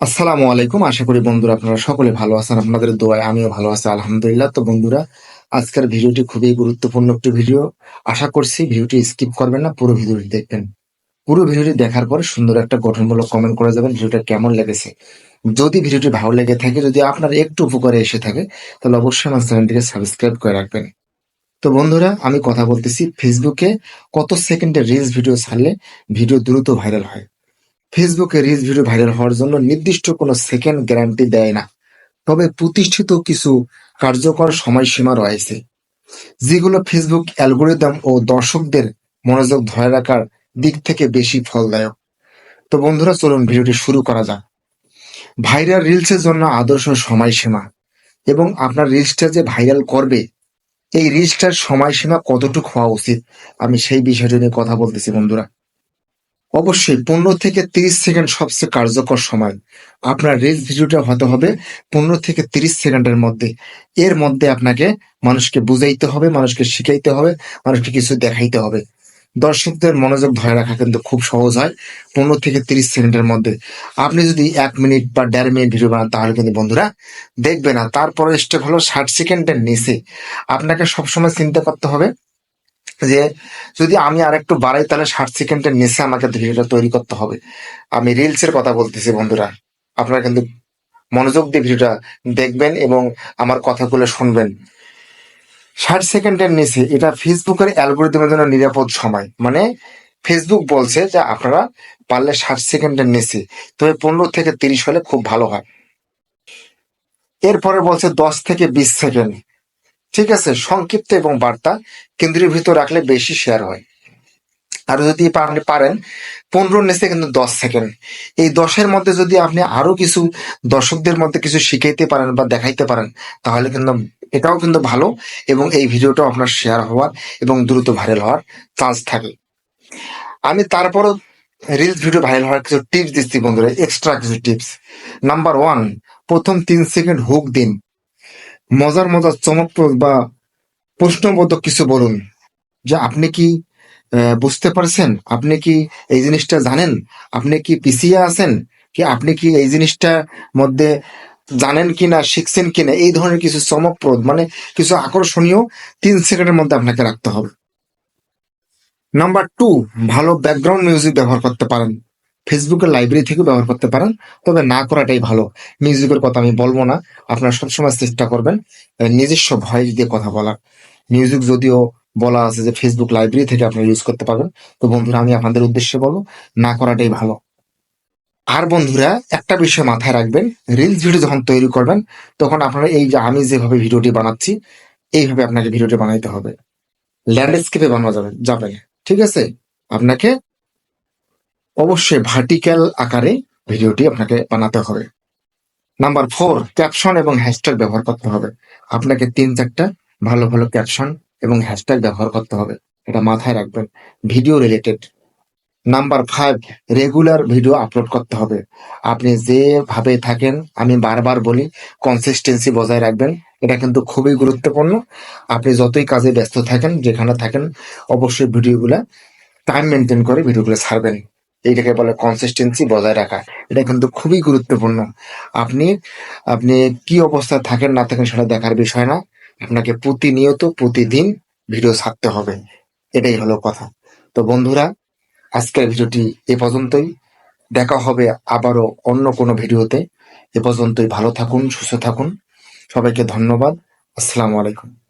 আসসালামু আলাইকুম। আশা করি বন্ধুরা আপনারা সকলে ভালো আছেন, আপনাদের দোয়ায় আমিও ভালো আছি, আলহামদুলিল্লাহ। তো বন্ধুরা, আজকের ভিডিওটি খুবই গুরুত্বপূর্ণ একটি ভিডিও। আশা করছি ভিডিওটি স্কিপ করবেন না, পুরো ভিডিওটি দেখবেন। পুরো ভিডিওটি দেখার পর সুন্দর একটা গঠনমূলক কমেন্ট করে যাবেন, ভিডিওটা কেমন লেগেছে। যদি ভিডিওটি ভালো লেগে থাকে, যদি আপনার একটু উপকারে এসে থাকে, তাহলে অবশ্যই আমার চ্যানেলটিকে সাবস্ক্রাইব করে রাখবেন। তো বন্ধুরা, আমি কথা বলতেছি ফেসবুকে কত সেকেন্ডের রিলস ভিডিও ছাড়লে ভিডিও দ্রুত ভাইরাল হয়? ফেসবুকে রিলস ভিডিও ভাইরাল হওয়ার জন্য নির্দিষ্ট কোনো সেকেন্ড গ্যারান্টি দেয় না। তবে প্রতিষ্ঠিত কিছু কার্যকর সময়সীমা রয়েছে, যেগুলো ফেসবুক অ্যালগোরিদম ও দর্শকদের মনোযোগ ধরে রাখার দিক থেকে বেশি ফলদায়ক। তো বন্ধুরা, চলুন ভিডিওটি শুরু করা যাক। ভাইরাল রিলসের জন্য আদর্শ সময়সীমা এবং আপনার রিলসটা যে ভাইরাল করবে, এই রিলসটার সময়সীমা কতটুকু হওয়া উচিত? আমি সেই বিষয়টি নিয়ে কথা বলতেছি বন্ধুরা। অবশ্যই পনেরো থেকে তিরিশ সেকেন্ড সবচেয়ে কার্যকর সময়। আপনার রিলস ভিডিওটা হতে হবে পনেরো থেকে তিরিশ সেকেন্ডের মধ্যে। এর মধ্যে আপনাকে মানুষকে বুঝাইতে হবে, মানুষকে শিখাইতে হবে, মানুষকে কিছু দেখাইতে হবে। দর্শকদের মনোযোগ ধরে রাখা কিন্তু খুব সহজ হয় পনেরো থেকে তিরিশ সেকেন্ডের মধ্যে। আপনি যদি এক মিনিট বা দেড় মিনিট ভিডিও বানান, তাহলে কিন্তু বন্ধুরা দেখবে না তারপরে স্টেপ হলো ষাট সেকেন্ডের নিচে। আপনাকে সবসময় চিন্তা করতে হবে যে যদি আমি আর একটু বাড়াই, তাহলে ষাট সেকেন্ডের নিচে আমাকে ভিডিওটা তৈরি করতে হবে। আমি রিলস এর কথা বলতেছি বন্ধুরা। আপনারা কিন্তু মনোযোগ দিয়ে ভিডিওটা দেখবেন এবং আমার কথাগুলো শুনবেন। ষাট সেকেন্ডের নিচে এটা ফেসবুকের অ্যালগোরিদমের জন্য নিরাপদ সময়। মানে ফেসবুক বলছে যে আপনারা পারলে ষাট সেকেন্ডের নিচে তবে পনেরো থেকে তিরিশ হলে খুব ভালো হয়। এরপরে বলছে দশ থেকে বিশ সেকেন্ড। ঠিক আছে, সংক্ষিপ্ত এবং বার্তা কেন্দ্রের ভিতর রাখলে বেশি শেয়ার হয়। আর যদি আপনি পারেন, পনেরো নিচে কিন্তু দশ সেকেন্ড এই দশের মধ্যে যদি আপনি আরও কিছু দর্শকদের মধ্যে কিছু শিখাইতে পারেন বা দেখাইতে পারেন, তাহলে কিন্তু এটাও কিন্তু ভালো এবং এই ভিডিওটাও আপনার শেয়ার হওয়ার এবং দ্রুত ভাইরাল হওয়ার চান্স থাকে। আমি তারপরও রিলস ভিডিও ভাইরাল হওয়ার কিছু টিপস দিচ্ছি বন্ধুরা এক্সট্রা কিছু টিপস নাম্বার ওয়ান প্রথম তিন সেকেন্ড হুক দিন। মজার মজার, চমকপ্রদ বা প্রশ্নবোধক কিছু বলুন। যে আপনি কি বুঝতে পারছেন? আপনি কি এই জিনিসটা জানেন? আপনি কি পিছিয়ে আছেন? কি আপনি কি এই জিনিসটার মধ্যে জানেন কিনা, শিখছেন কিনা? এই ধরনের কিছু চমকপ্রদ মানে কিছু আকর্ষণীয় তিন সেকেন্ডের মধ্যে আপনাকে রাখতে হবে। নাম্বার টু ভালো ব্যাকগ্রাউন্ড মিউজিক ব্যবহার করতে পারেন। ফেসবুকের লাইব্রেরি থেকে ব্যবহার করতে পারেন। তবে না করাটাই ভালো। মিউজিকের কথা আমি বলব না। আপনারা সবসময় চেষ্টা করবেন নিজস্ব ভয়েস দিয়ে কথা বলার। মিউজিক যদিও বলা আছে যে ফেসবুক লাইব্রেরি থেকে আপনি ইউজ করতে পারবেন, তো বন্ধুরা, আমি আপনাদের উদ্দেশ্যে বলব, না করাটাই ভালো। আর বন্ধুরা, একটা বিষয় মাথায় রাখবেন রিলস ভিডিও যখন তৈরি করবেন, তখন আপনারা এই যে আমি যেভাবে ভিডিওটি বানাচ্ছি, এইভাবে আপনাকে ভিডিওটি বানাইতে হবে। ল্যান্ডস্কেপে বানানো যাবে যাবে। ঠিক আছে? আপনাকে অবশ্যই ভার্টিক্যাল আকারে ভিডিওটি আপনাকে বানাতে হবে। নাম্বার ফোর ক্যাপশন এবং হ্যাশট্যাগ ব্যবহার করতে হবে। আপনাকে তিন চারটা ভালো ভালো ক্যাপশন এবং হ্যাশট্যাগ ব্যবহার করতে হবে। এটা মাথায় রাখবেন। Video related number five regular video upload করতে হবে। আপনি যেভাবে থাকেন, আমি বারবার বলি কনসিস্টেন্সি বজায় রাখবেন। এটা কিন্তু খুবই গুরুত্বপূর্ণ। আপনি যতই কাজে ব্যস্ত থাকেন, যেখানে থাকেন, অবশ্যই ভিডিওগুলা টাইম মেনটেন করে ভিডিওগুলো ছাড়বেন। এইটাকে বলে কনসিস্টেন্সি বজায় রাখা। এটা কিন্তু খুবই গুরুত্বপূর্ণ। আপনি আপনি কি অবস্থায় থাকেন না থাকেন সেটা দেখার বিষয় না। আপনাকে প্রতিনিয়ত, প্রতিদিন ভিডিও ছাড়তে হবে। এটাই হলো কথা। তো বন্ধুরা, আজকের ভিডিওটি এ পর্যন্তই। দেখা হবে আবারও অন্য কোনো ভিডিওতে। এ পর্যন্তই ভালো থাকুন, সুস্থ থাকুন। সবাইকে ধন্যবাদ। আসসালামু আলাইকুম।